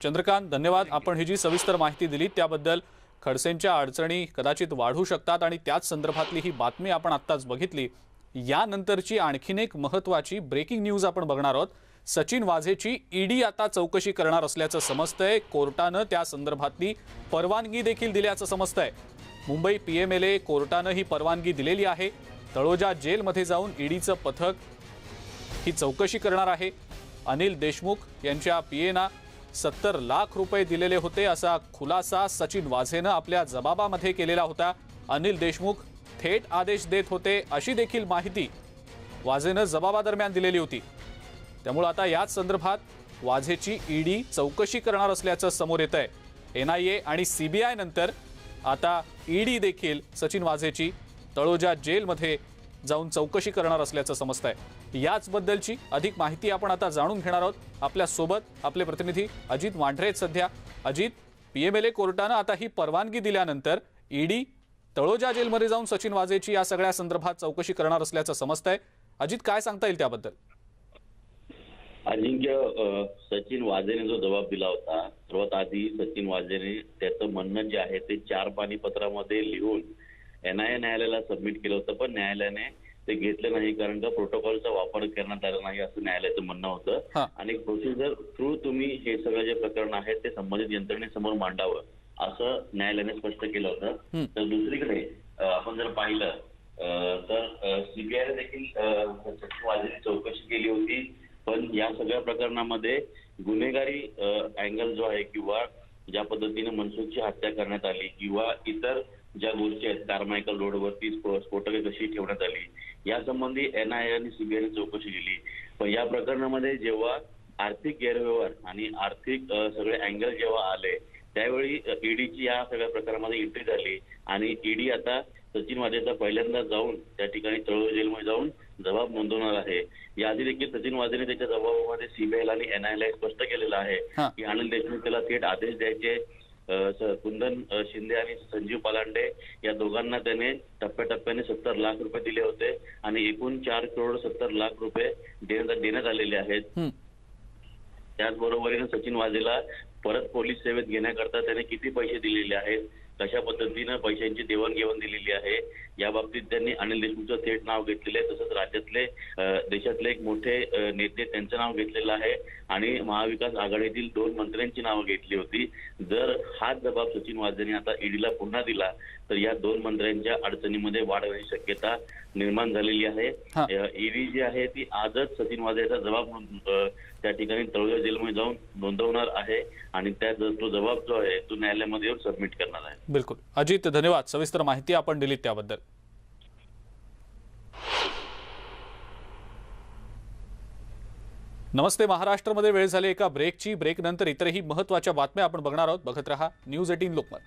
चंद्रकांत धन्यवाद. आपण ही जी सविस्तर माहिती दिली त्याबद्दल खडसेंच्या अडचणी कदाचित वाढू शकतात आणि त्याच संदर्भातली ही बातमी आपण आत्ताच बघितली. यानंतरची आणखीन एक महत्वाची ब्रेकिंग न्यूज आपण बघणार आहोत. सचिन वाझेची ईडी आता चौकशी करणार असल्याचं समजतंय. कोर्टानं त्या संदर्भातली परवानगी देखील दिल्याचं समजतंय. मुंबई पी एम एले कोर्टानं ही परवानगी दिलेली आहे. तळोजा जेलमध्ये जाऊन ईडीचं पथक ही चौकशी करणार आहे. अनिल देशमुख यांच्या पी एना सत्तर लाख रुपये दिलेले होते असा खुलासा सचिन वाझेनं आपल्या जबाबामध्ये केलेला होता. अनिल देशमुख थेट आदेश देत होते अशी देखील माहिती वाझेनं जबाबादरम्यान दिलेली होती. त्यामुळे आता याच संदर्भात वाझेची ईडी चौकशी करणार असल्याचं समोर येत आहे एन आय ए आणि सीबीआय नंतर आता ईडी देखील सचिन वाझेची तळोजा जेलमध्ये जाऊन चौकशी करणार असल्याचं समजत आहे याचबद्दलची अधिक माहिती आपण आता जाणून घेणार आहोत. आपल्यासोबत आपले प्रतिनिधी अजित वांढरे आहेत सध्या. अजित पीएमएलए कोर्टानं आता ही परवानगी दिल्यानंतर ईडी तळोजा जेलमध्ये जाऊन सचिन वाजेची या सगळ्या संदर्भात चौकशी करणार असल्याचं समजत आहे अजित काय सांगता येईल त्याबद्दल? अजिंक्य सचिन वाजेने जो जबाब दिला होता सर्वात आधी सचिन वाजेने त्याचं म्हणणं जे आहे ते चार पाणी पत्रामध्ये लिहून एनआयए न्यायालयाला सबमिट केलं होतं पण न्यायालयाने ते घेतलं नाही कारण का प्रोटोकॉलचा वापर करण्यात आला नाही असं न्यायालयाचं म्हणणं. होतं आणि प्रोसिजर थ्रू तुम्ही हे सगळं जे प्रकरण आहे ते संबंधित यंत्रणेसमोर मांडावं असं न्यायालयाने स्पष्ट केलं. होतं तर दुसरीकडे आपण जर पाहिलं तर सीबीआयने देखील चौकशी केली होती पण या सगळ्या प्रकरणामध्ये गुन्हेगारी अँगल जो आहे किंवा ज्या पद्धतीने मनसुखची हत्या करण्यात आली किंवा इतर ज्या गोष्टी आहेत कारमायकल रोडवरती स्फोटके कशी ठेवण्यात आली या संबंधी एनआयए आणि सीबीआयने चौकशी केली. पण या प्रकरणामध्ये जेव्हा आर्थिक गैरव्यवहार आणि आर्थिक सगळे अँगल जेव्हा आले त्यावेळी ईडीची या सगळ्या प्रकारामध्ये एंट्री झाली. आणि ईडी आता सचिन वाझेचा पहिल्यांदा जाऊन त्या ठिकाणी तळोजा जेलमध्ये जाऊन जबाब नोंदवणार आहे. याआधी देखील सचिन वाझेने त्याच्या जबाबामध्ये सीबीआयला आणि एनआयला स्पष्ट केलेलं आहे. की अनिल देशमुख त्याला थेट आदेश द्यायचे. कुंदन शिंदे आणि संजीव पालांडे या दोघांना त्याने टप्प्याटप्प्याने सत्तर लाख रुपये दिले होते. आणि एकूण चार करोड सत्तर लाख रुपये देण्यात आलेले आहेत. त्याचबरोबरीने सचिन वाझेला परत पोलीस सेवेत घेण्याकरता त्याने किती पैसे दिलेले आहेत? कशा पद्धतीनं पैशांची देवाणघेवाण दिलेली आहे. या बाबतीत त्यांनी अनिल देशमुखचं थेट नाव घेतलेलं आहे. तसंच राज्यातले देशातले एक मोठे नेते त्यांचं नाव घेतलेलं आहे. आणि महाविकास आघाडीतील दोन मंत्र्यांची नावं घेतली होती. जर हाच जबाब सचिन वाझेने आता ईडीला पुन्हा दिला तर या दोन मंत्र्यांच्या अडचणीमध्ये वाढ होण्याची शक्यता निर्माण झालेली आहे. ईडी जी आहे ती आजच सचिन वाझेचा जबाब त्या ठिकाणी तळोजा जेलमध्ये जाऊन नोंदवणार आहे. आणि त्या तो जबाब जो आहे तो न्यायालयामध्ये येऊन सबमिट करणार आहे. बिलकुल. अजित धन्यवाद. सविस्तर माहिती आपण दिलीत त्याबद्दल. नमस्ते. महाराष्ट्रमध्ये वेळ झाली एका ब्रेकची ब्रेक नंतर इतरही महत्त्वाच्या बातम्या आपण बघणार आहोत. बघत रहा. News eighteen Lokmat.